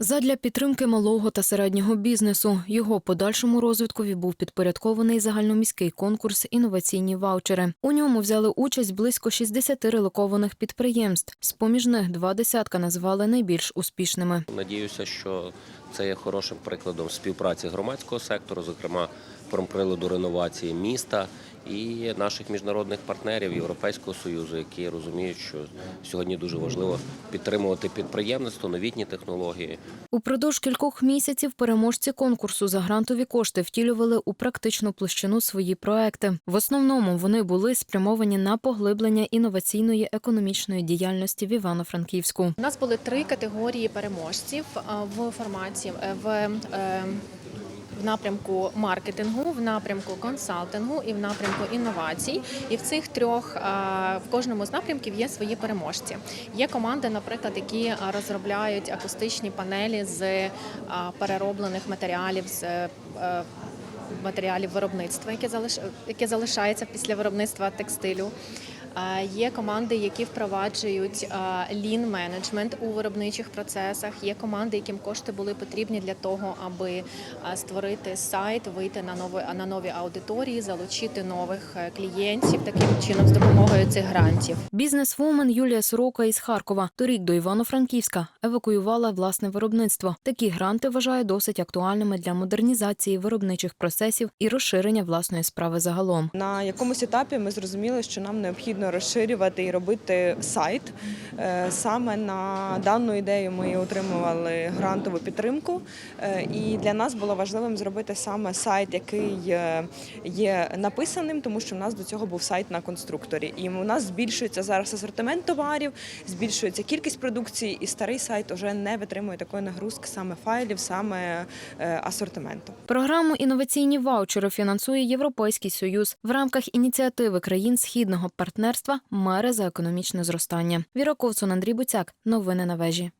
Задля підтримки малого та середнього бізнесу його подальшому розвиткові був підпорядкований загальноміський конкурс інноваційні ваучери. У ньому взяли участь близько 60 релокованих підприємств. З поміж них два десятка назвали найбільш успішними. Надіюся, що це є хорошим прикладом співпраці громадського сектору, зокрема промприладу реновації міста і наших міжнародних партнерів Європейського союзу, які розуміють, що сьогодні дуже важливо підтримувати підприємництво, новітні технології. Упродовж кількох місяців переможці конкурсу за грантові кошти втілювали у практичну площину свої проекти. В основному вони були спрямовані на поглиблення інноваційної економічної діяльності в Івано-Франківську. У нас були три категорії переможців в форматі в, е, в напрямку маркетингу, в напрямку консалтингу і в напрямку інновацій. І в цих трьох в кожному з напрямків є свої переможці. Є команди, наприклад, які розробляють акустичні панелі з перероблених матеріалів з. е, Матеріалів виробництва, яке залишається після виробництва текстилю. Є команди, які впроваджують лін менеджмент у виробничих процесах. Є команди, яким кошти були потрібні для того, аби створити сайт, вийти на нові на нові аудиторії, залучити нових е, клієнтів таким чином з допомогою цих грантів. Бізнесвумен Юлія Сорока із Харкова торік до Івано-Франківська евакуювала власне виробництво. Такі гранти вважає досить актуальними для модернізації виробничих процесів і розширення власної справи загалом. На якомусь етапі ми зрозуміли, що нам необхідно розширювати і робити сайт. Е, Саме на дану ідею ми отримували грантову підтримку, Е, і для нас було важливим зробити саме сайт, який е, є написаним, тому що в нас до цього був сайт на конструкторі. І у нас збільшується зараз асортимент товарів, збільшується кількість продукції, і старий сайт вже не витримує такої нагрузки саме файлів, саме асортименту. Програму інноваційні ваучери фінансує Європейський Союз в рамках ініціативи країн східного партнерства Мери за економічне зростання. Віра Ковцун, Андрій Буцяк. Новини на вежі.